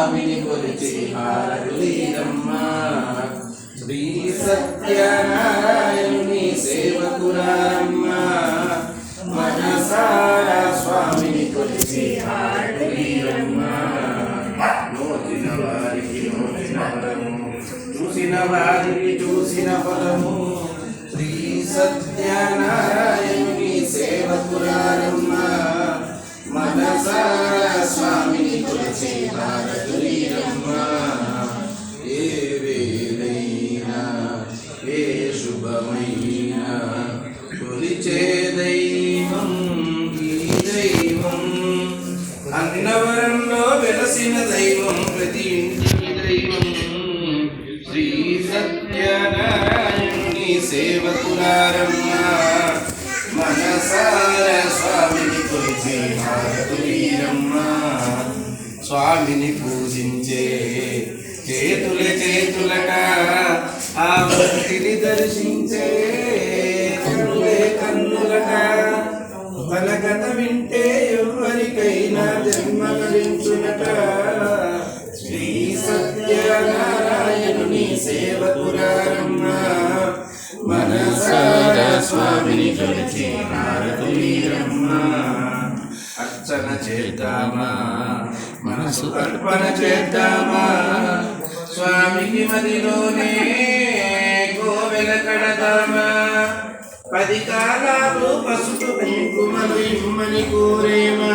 స్వామిని కొలిచి హారతులీరమ్మా శ్రీ సత్యనారాయణుని సేవకురారమ్మా మనసారా స్వామిని కొలిచి హారతులీరమ్మా నోచిన వారికి నోచిన పదము చూసిన వారికి చూసిన పదము శ్రీ సత్యనారాయణుని సేవకురారమ్మా స్వామిని కొలిచి ఏ వేలైనా ఏ శుభమైనా కొలిచే దైవం ఈ దైవం అన్నవరంలో వెలసిన దైవం ప్రతి ఇంటికి దైవం శ్రీ సత్యనారాయణుని మనసార స్వామిని కొలిచే భారతులీరమ్మా స్వామిని పూజించే. చేతుల చేతులట ఆ భక్తిని దర్శించే. కన్నులే కన్నులట. తన కథ వింటే ఎవరికైనా జన్మ లభించునట శ్రీ సత్యనారాయణుని సేవకురారమ్మా మనసార స్వామిని కొలిచి భారతులీరమ్మా అర్చన చేద్దామా? మనసు అర్పణ చేద్దామా? స్వామికి మదిలోనే కోవెల కడదామా? పది కాలాలు పసుపు కుంకుమలు ఇమ్మని కోరేమా?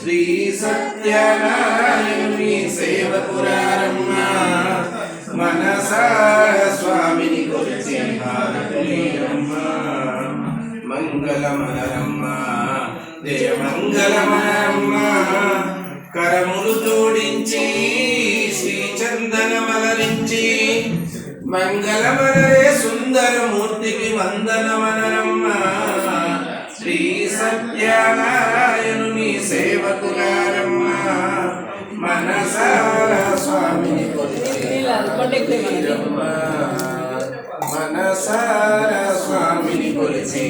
శ్రీ సత్యనారాయణుని సేవకురారమ్మా మనసార స్వామిని కొలిచి హారతులీరమ్మా మంగళమనరమ్మా కరములు తోడించి శ్రీ చందనమలరించి మంగళమనరే సుందరమూర్తికి వందనమనమ్మ శ్రీ సత్యనారాయణుని సేవకులారమ్మ మనసార స్వామిని మనసార స్వామిని కొలిచి